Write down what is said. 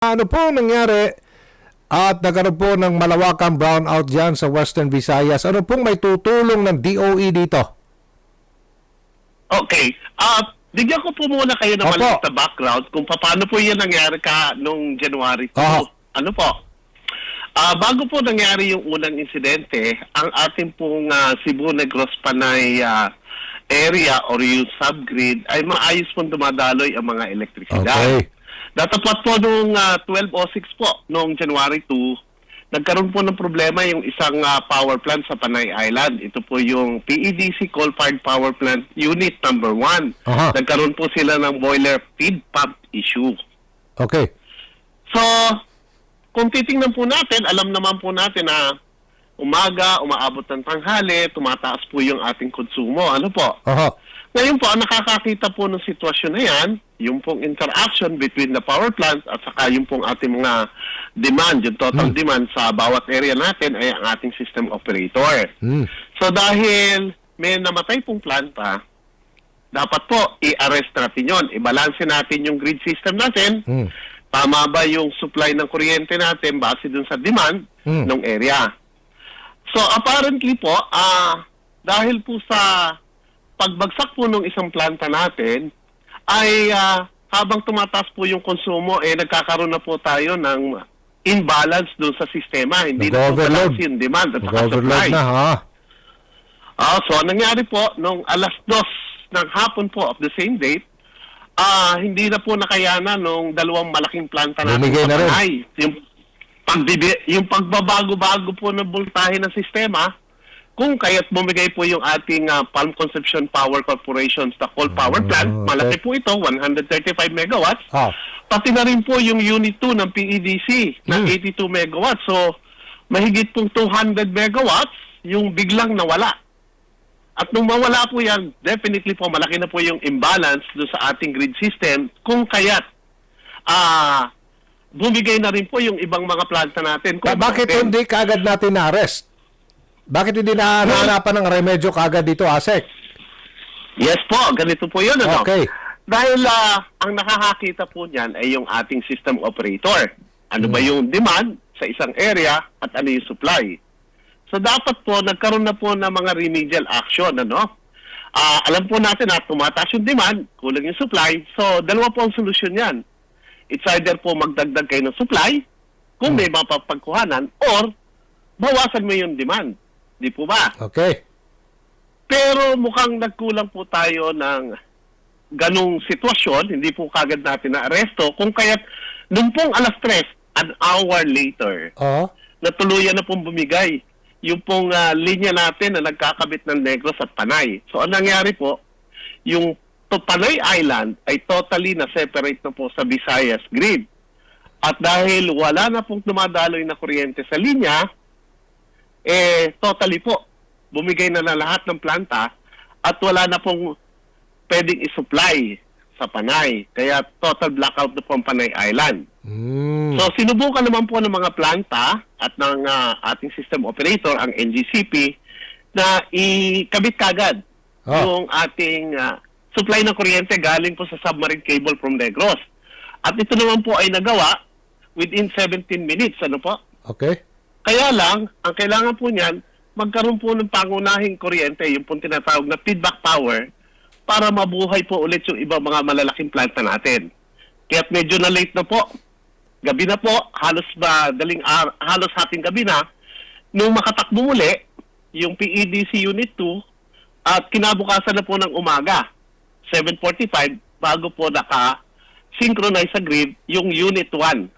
Ano po nangyari at nagkaroon po ng malawakang brownout dyan sa Western Visayas? Ano pong may tutulong ng DOE dito? Okay. Ah, bigyan ko po muna kayo ng Opo. maliit na background kung paano po yan nangyari ka nung January 2. Oho. Ano po? Ah, bago po nangyari yung unang insidente, ang ating pong ah, Cebu Negros Panay ah, area or yung subgrid ay maayos pong dumadaloy ang mga elektrisidad. Okay. Datapat po nung ah, 12.06 po, noong January 2, nagkaroon po ng problema yung isang ah, power plant sa Panay Island. Ito po yung PEDC Coal-Fired Power Plant Unit number 1. Aha. Nagkaroon po sila ng boiler feed pump issue. Okay. So, kung titingnan po natin, alam naman po natin na umaga, umaabot ng tanghali, tumataas po yung ating konsumo. Ano po? Aha. Ngayon po, ang nakakakita po ng sitwasyon na yan, yung pong interaction between the power plant at saka yung pong ating mga demand, yung total Hmm. demand sa bawat area natin ay ang ating system operator. Hmm. So dahil may namatay pong planta, dapat po i-arrest natin yon, i-balance natin yung grid system natin, Hmm. tama ba yung supply ng kuryente natin base dun sa demand Hmm. ng area. So apparently po, ah dahil po sa pagbagsak po ng isang planta natin, ay ah, habang tumataas po yung konsumo, eh nagkakaroon na po tayo ng imbalance doon sa sistema. Hindi na po balance yung demand at saka supply. na ha. Ah, so ang nangyari po nung alas dos ng hapon po of the same date, ah hindi na po nakayana nung dalawang malaking planta natin Bumigay sa na. Panay. Yung pagbibi, yung pagbabago-bago po ng voltahe ng sistema, kung kaya't bumigay po yung ating ah, Palm Conception Power Corporation sa coal power plant, Ah, malaki po ito, 135 megawatts. Ah. Pati na rin po yung Unit 2 ng PEDC na Hmm. 82 megawatts. So, mahigit pong 200 megawatts yung biglang nawala. At nung mawala po yan, definitely po malaki na po yung imbalance do sa ating grid system kung kaya't ah bumigay na rin po yung ibang mga planta natin. Kung bakit hindi kaagad natin na-arrest? Bakit hindi na nahanapan ng remedyo kaagad dito, Asek? Yes po, ganito po yun. Ano? Okay. Dahil ah, ang nakakakita po niyan ay yung ating system operator. Ano ba yung demand sa isang area at ano yung supply. So dapat po nagkaroon na po ng mga remedial action. Ano? Ah, alam po natin na tumataas yung demand, kulang yung supply. So dalawa po ang solusyon yan. It's either po magdagdag kayo ng supply kung may mapapagkuhanan or bawasan mo yung demand. Di po ba? Okay. Pero mukhang nagkulang po tayo ng ganong sitwasyon, hindi po kagad natin na aresto, kung kaya't nung pong alas 3, an hour later, Oo. natuluyan na pong bumigay yung pong ah, linya natin na nagkakabit ng Negros at Panay. So ang nangyari po, yung to Panay Island ay totally na separate na po sa Visayas grid. At dahil wala na pong dumadaloy na kuryente sa linya, eh totally po, bumigay na na lahat ng planta at wala na pong pwedeng isupply sa Panay. Kaya total blackout na po ang Panay Island. Hmm. So sinubukan naman po ng mga planta at ng ah, ating system operator, ang NGCP, na ikabit kagad Ah. yung ating ah, supply ng kuryente galing po sa submarine cable from Negros. At ito naman po ay nagawa within 17 minutes. Ano po? Okay. Kaya lang, ang kailangan po niyan, magkaroon po ng pangunahing kuryente, yung pong tinatawag na feedback power, para mabuhay po ulit yung ibang mga malalaking planta natin. Kaya medyo na late na po. Gabi na po, halos ba daling ar- halos hating gabi na, nung makatakbo muli, yung PEDC Unit 2, at kinabukasan na po ng umaga, 7.45, bago po naka-synchronize sa grid yung Unit 1